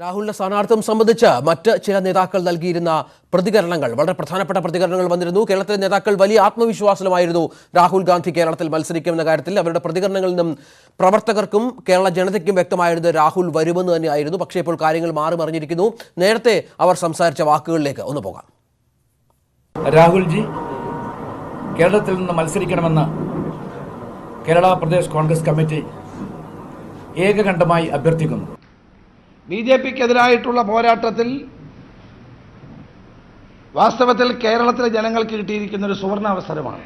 രാഹുലിന്റെ സ്ഥാനാർത്ഥം സംബന്ധിച്ച് മറ്റ് ചില നേതാക്കൾ നൽകിയിരുന്ന പ്രതികരണങ്ങൾ വളരെ പ്രധാനപ്പെട്ട പ്രതികരണങ്ങൾ വന്നിരുന്നു. കേരളത്തിലെ നേതാക്കൾ വലിയ ആത്മവിശ്വാസമായിരുന്നു രാഹുൽ ഗാന്ധി കേരളത്തിൽ മത്സരിക്കുമെന്ന കാര്യത്തിൽ. അവരുടെ പ്രതികരണങ്ങളിൽ നിന്നും പ്രവർത്തകർക്കും കേരള ജനതയ്ക്കും വ്യക്തമായിരുന്നത് രാഹുൽ വരുമെന്ന് തന്നെയായിരുന്നു. പക്ഷേ ഇപ്പോൾ കാര്യങ്ങൾ മാറി മറിഞ്ഞിരിക്കുന്നു. നേരത്തെ അവർ സംസാരിച്ച വാക്കുകളിലേക്ക് ഒന്ന് പോകാം. രാഹുൽജി കേരളത്തിൽ നിന്ന് മത്സരിക്കണമെന്ന് കേരള പ്രദേശ് കോൺഗ്രസ് കമ്മിറ്റി ഏകകണ്ഠമായി അഭ്യർത്ഥിക്കുന്നു. ബി ജെ പിക്കെതിരായിട്ടുള്ള പോരാട്ടത്തിൽ വാസ്തവത്തിൽ കേരളത്തിലെ ജനങ്ങൾക്ക് കിട്ടിയിരിക്കുന്ന ഒരു സുവർണ അവസരമാണ്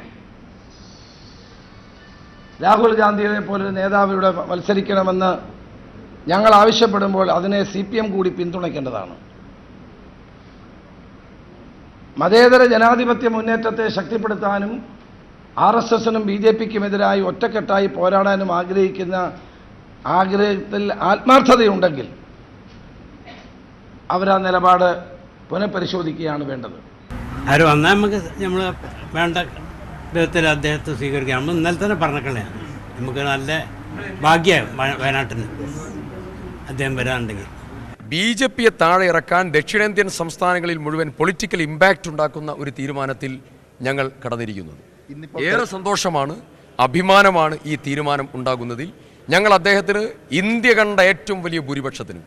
രാഹുൽ ഗാന്ധിയെ പോലൊരു നേതാവിലൂടെ മത്സരിക്കണമെന്ന് ഞങ്ങൾ ആവശ്യപ്പെടുമ്പോൾ അതിനെ സി പി എം കൂടി പിന്തുണയ്ക്കേണ്ടതാണ്. മതേതര ജനാധിപത്യ മുന്നേറ്റത്തെ ശക്തിപ്പെടുത്താനും ആർ എസ് എസിനും ബി ജെ പിക്കുമെതിരായി ഒറ്റക്കെട്ടായി പോരാടാനും ആഗ്രഹിക്കുന്ന ആഗ്രഹത്തിൽ ആത്മാർത്ഥതയുണ്ടെങ്കിൽ അവർ ആ നിലപാട് പുനഃപരിശോധിക്കുകയാണ് വേണ്ടത്. അവർ വന്നാൽ നമുക്ക് നമ്മൾ വേണ്ട വിധത്തിൽ അദ്ദേഹത്തെ സ്വീകരിക്കാം. നമ്മൾ ഇന്നലെ തന്നെ പറഞ്ഞക്കളയാണ് നമുക്ക് നല്ല ഭാഗ്യമാണ് വയനാട്ടിന് അദ്ദേഹം വരാനുണ്ടെങ്കിൽ. ബി ജെ പിയെ താഴെ ഇറക്കാൻ ദക്ഷിണേന്ത്യൻ സംസ്ഥാനങ്ങളിൽ മുഴുവൻ പൊളിറ്റിക്കൽ ഇമ്പാക്റ്റ് ഉണ്ടാക്കുന്ന ഒരു തീരുമാനത്തിൽ ഞങ്ങൾ കടന്നിരിക്കുന്നത്. ഏറെ സന്തോഷമാണ് അഭിമാനമാണ് ഈ തീരുമാനം ഉണ്ടാകുന്നതിൽ. ഞങ്ങൾ അദ്ദേഹത്തിന് ഇന്ത്യ കണ്ട ഏറ്റവും വലിയ ഭൂരിപക്ഷത്തിനും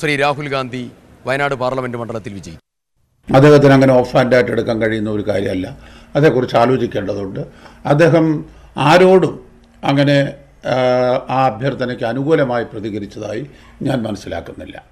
ശ്രീ രാഹുൽ ഗാന്ധി വയനാട് പാർലമെന്റ് മണ്ഡലത്തിൽ വിജയിക്കും അദ്ദേഹത്തിന് അങ്ങനെ ഓഫ് ഹാൻഡ് ആയിട്ട് എടുക്കാൻ കഴിയുന്ന ഒരു കാര്യമല്ല. അതേക്കുറിച്ച് ആലോചിക്കേണ്ടതുണ്ട്. അദ്ദേഹം ആരോടും അങ്ങനെ ആ, അഭ്യർത്ഥനയ്ക്ക് അനുകൂലമായി പ്രതികരിച്ചതായി ഞാൻ മനസ്സിലാക്കുന്നില്ല.